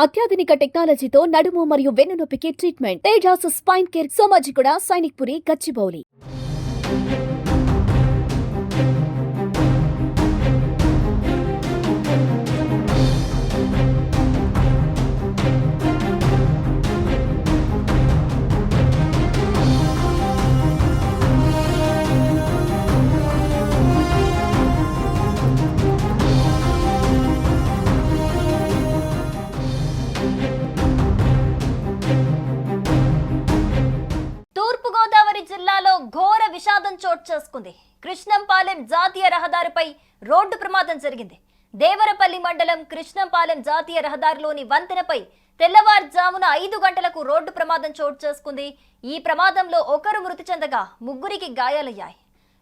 అత్యాధునిక టెక్నాలజీతో నడుము మరియు వెన్నునొప్పికి treatment Tejas spine care Somajiguda Sainik Puri Gachibowli. జిల్లాలో ఘోర విషాదం చోటు చేసుకుంది. కృష్ణంపాలెం జాతీయ రహదారిపై రోడ్డు ప్రమాదం జరిగింది. దేవరపల్లి మండలం కృష్ణంపాలెం జాతీయ రహదారిలోని వంతెనపై తెల్లవారుజామున ఐదు గంటలకు రోడ్డు ప్రమాదం చోటు చేసుకుంది. ఈ ప్రమాదంలో ఒకరు మృతి చెందగా ముగ్గురికి గాయాలయ్యాయి.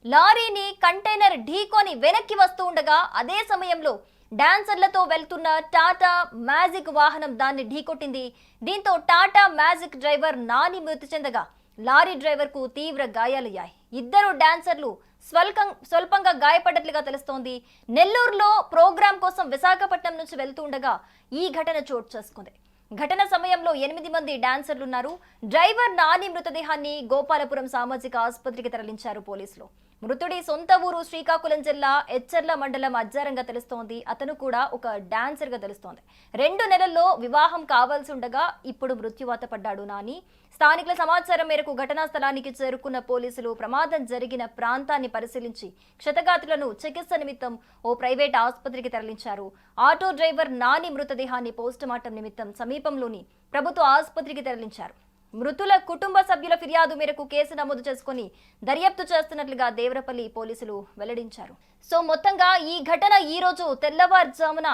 లారీని కంటైనర్ ఢీకొని వెనక్కి వస్తూ ఉండగా అదే సమయంలో డాన్సర్లతో వెళ్తున్న టాటా మ్యాజిక్ వాహనం దాన్ని ఢీకొట్టింది. దీంతో టాటా మ్యాజిక్ డ్రైవర్ నాని మృతి చెందగా లారీ డ్రైవర్కు తీవ్ర గాయాలయ్యాయి. ఇద్దరు డాన్సర్లు స్వల్పం స్వల్పంగా గాయపడ్డట్లుగా తెలుస్తోంది. నెల్లూరులో ప్రోగ్రాం కోసం విశాఖపట్నం నుంచి వెళ్తుండగా ఈ ఘటన చోటు చేసుకుంది. ఘటన సమయంలో ఎనిమిది మంది డాన్సర్లు ఉన్నారు డ్రైవర్ నాని మృతదేహాన్ని గోపాలపురం సామాజిక ఆసుపత్రికి తరలించారు పోలీసులు. మృతుడి సొంత ఊరు శ్రీకాకుళం జిల్లా ఎచ్చర్ల మండలం అజ్జారంగా తెలుస్తోంది. అతను కూడా ఒక డాన్సర్గా తెలుస్తోంది. రెండు నెలల్లో వివాహం కావాల్సి ఉండగా ఇప్పుడు మృత్యువాత పడ్డాడు నాని. స్థానికుల సమాచారం మేరకు ఘటనా స్థలానికి చేరుకున్న పోలీసులు ప్రమాదం జరిగిన ప్రాంతాన్ని పరిశీలించి క్షతగాతులను చికిత్స నిమిత్తం ఓ ప్రైవేట్ ఆసుపత్రికి తరలించారు. ఆటో డ్రైవర్ నాని మృతదేహాన్ని పోస్టుమార్టం నిమిత్తం సమీపంలోని ప్రభుత్వ ఆసుపత్రికి తరలించారు. మృతుల కుటుంబ సభ్యుల ఫిర్యాదు మేరకు కేసు నమోదు చేసుకుని దర్యాప్తు చేస్తున్నట్లుగా దేవరపల్లి పోలీసులు వెల్లడించారు. సో మొత్తంగా ఈ ఘటన ఈ రోజు తెల్లవారుజామున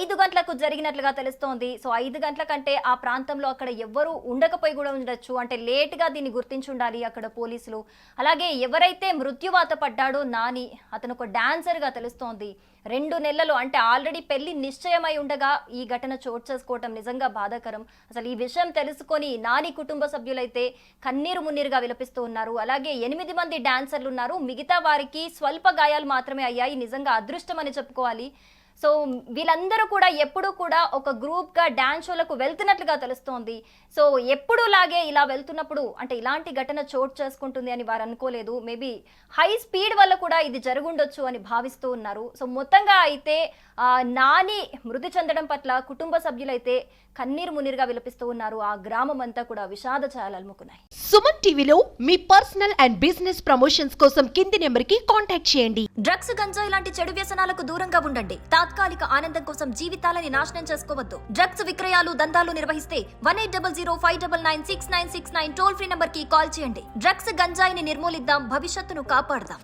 ఐదు గంటలకు జరిగినట్లుగా తెలుస్తోంది. సో ఐదు గంటల కంటే ఆ ప్రాంతంలో అక్కడ ఎవ్వరూ ఉండకపోయి కూడా ఉండొచ్చు. అంటే లేట్గా దీన్ని గుర్తించి ఉండాలి అక్కడ పోలీసులు. అలాగే ఎవరైతే మృత్యువాత పడ్డాడో నాని అతను ఒక డాన్సర్గా తెలుస్తోంది. రెండు నెలలు అంటే ఆల్రెడీ పెళ్ళి నిశ్చయమై ఉండగా ఈ ఘటన చోటు చేసుకోవటం నిజంగా బాధాకరం. అసలు ఈ విషయం తెలుసుకొని నాని కుటుంబ కుటుంబ సభ్యులైతే కన్నీరు మున్నీరుగా విలపిస్తూ ఉన్నారు. అలాగే ఎనిమిది మంది డాన్సర్లు ఉన్నారు. మిగతా వారికి స్వల్ప గాయాలు మాత్రమే అయ్యాయి. నిజంగా అదృష్టం అని చెప్పుకోవాలి. సో వీళ్ళందరూ కూడా ఎప్పుడూ కూడా ఒక గ్రూప్గా డ్యాన్స్ షోలకు వెళ్తున్నట్లుగా తెలుస్తోంది. సో ఎప్పుడు లాగే ఇలా వెళ్తున్నప్పుడు అంటే ఇలాంటి ఘటన చోటు చేసుకుంటుంది అని వారు అనుకోలేదు. మేబీ హై స్పీడ్ వల్ల కూడా ఇది జరుగుండొచ్చు అని భావిస్తూ ఉన్నారు. సో మొత్తంగా అయితే ఆ, నాని మృతి చెందడం పట్ల కుటుంబ సభ్యులైతే కన్నీరు మున్నీరుగా విలపిస్తూ ఉన్నారు. ఆ గ్రామం అంతా కూడా విషాద ఛాయలు అలుముకున్నాయి సుమన్ టీవీలో మీ పర్సనల్ అండ్ బిజినెస్ ప్రమోషన్స్ కోసం కింది నెంబర్కి కాంటాక్ట్ చేయండి. డ్రగ్స్ గంజాయి లాంటి చెడు వ్యసనాలకు దూరంగా ఉండండి. తాత్కాలిక ఆనందం కోసం జీవితాలని నాశనం చేసుకోవద్దు. డ్రగ్స్ విక్రయాలు దందాలు నిర్వహిస్తే one eight double zero five double nine six nine six nine toll free నంబర్కి కాల్ చేయండి. డ్రగ్స్ గంజాయిని నిర్మూలిద్దాం భవిష్యత్తును కాపాడదాం.